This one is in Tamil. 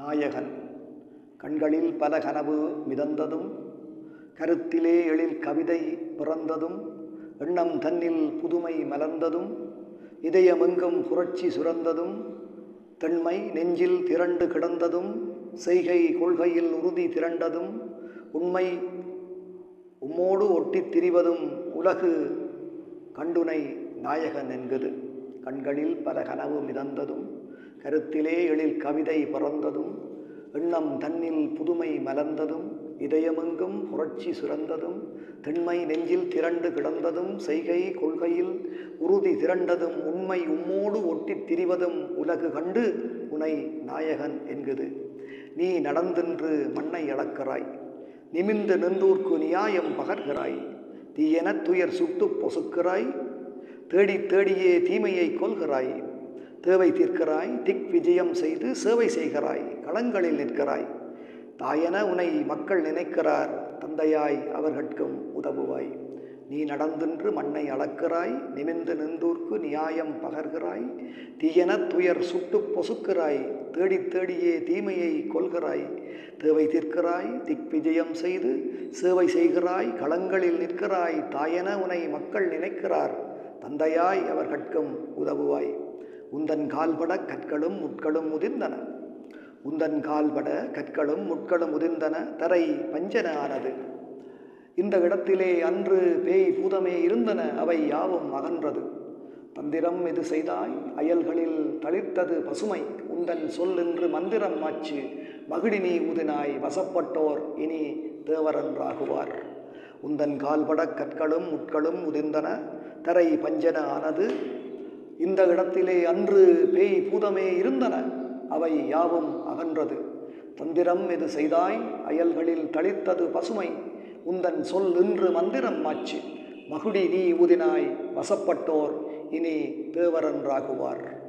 நாயகன். கண்களில் பல கனவு மிதந்ததும் கருத்திலே எழில் கவிதை பிறந்ததும் எண்ணம் தன்னில் புதுமை மலர்ந்ததும் இதயமெங்கும் புரட்சி சுரந்ததும் தென்மை நெஞ்சில் திரண்டு கிடந்ததும் செய்கை கொள்கையில் உறுதி திரண்டதும் உண்மை உம்மோடு ஒட்டித் திரிவதும் உலகு கண்டுனை நாயகன் என்கிறது. கண்களில் பல கனவு மிதந்ததும் கருத்திலே எழில் கவிதை பறந்ததும் எண்ணம் தன்னில் புதுமை மலர்ந்ததும் இதயமெங்கும் புரட்சி சுரந்ததும் திண்மை நெஞ்சில் திரண்டு கிடந்ததும் செய்கை கொள்கையில் உறுதி திரண்டதும் உண்மை உம்மோடு ஒட்டித் திரிவதும் உலகு கண்டு உனை நாயகன் என்குது நீ நடந்தென்று மண்ணை அளக்கிறாய் நிமிந்து நின்றூர்க்கு நியாயம் பகர்கிறாய் தீயெனத் துயர் சுட்டுப் பொசுக்கிறாய் தேடி தேடியே தீமையை கொள்கிறாய் தேவை தீர்க்கிறாய் திக் விஜயம் செய்து சேவை செய்கிறாய் களங்களில் நிற்கிறாய். தாயென உனை மக்கள் நினைக்கிறார் தந்தையாய் அவர்கட்கும் உதவுவாய். நீ நடந்தென்று மண்ணை அளக்கிறாய் நிமிர்ந்து நின்றூர்க்கு நியாயம் பகர்கிறாய். தீயன துயர் சுட்டுப் பொசுக்கிறாய் தேடி தேடியே தீமையை கொள்கிறாய் தேவை தீர்க்கிறாய் திக் விஜயம் செய்து சேவை செய்கிறாய் களங்களில் நிற்கிறாய். தாயென உனை மக்கள் நினைக்கிறார் தந்தையாய் அவர் கற்கும் உதவுவாய். உந்தன் கால்பட கற்களும் முட்களும் முதிர்ந்தன. உந்தன் கால்பட கற்களும் முட்களும் முதிர்ந்தன. தரை பஞ்சன ஆனது இந்த இடத்திலே அன்று பேய் பூதமே இருந்தன. அவை யாவும் அகன்றது. தந்திரம் இது செய்தாய்? அயல்களில் தளிர்த்தது பசுமை. உந்தன் சொல் என்று மந்திரம் மாச்சு மகிழினி ஊதினாய். வசப்பட்டோர் இனி தேவரன்றாகுவார். உந்தன் கால்பட கற்களும் முட்களும் உதிர்ந்தன தரை பஞ்சன ஆனது இந்த இடத்திலே அன்று பேய் பூதமே இருந்தன. அவை யாவும் அகன்றது. தந்திரம் இது செய்தாய்? அயல்களில் தளித்தது பசுமை. உந்தன் சொல் இன்று மந்திரம் மாச்சு. மகுடி நீ ஊதினாய் வசப்பட்டோர் இனி தேவரன்றாகுவார்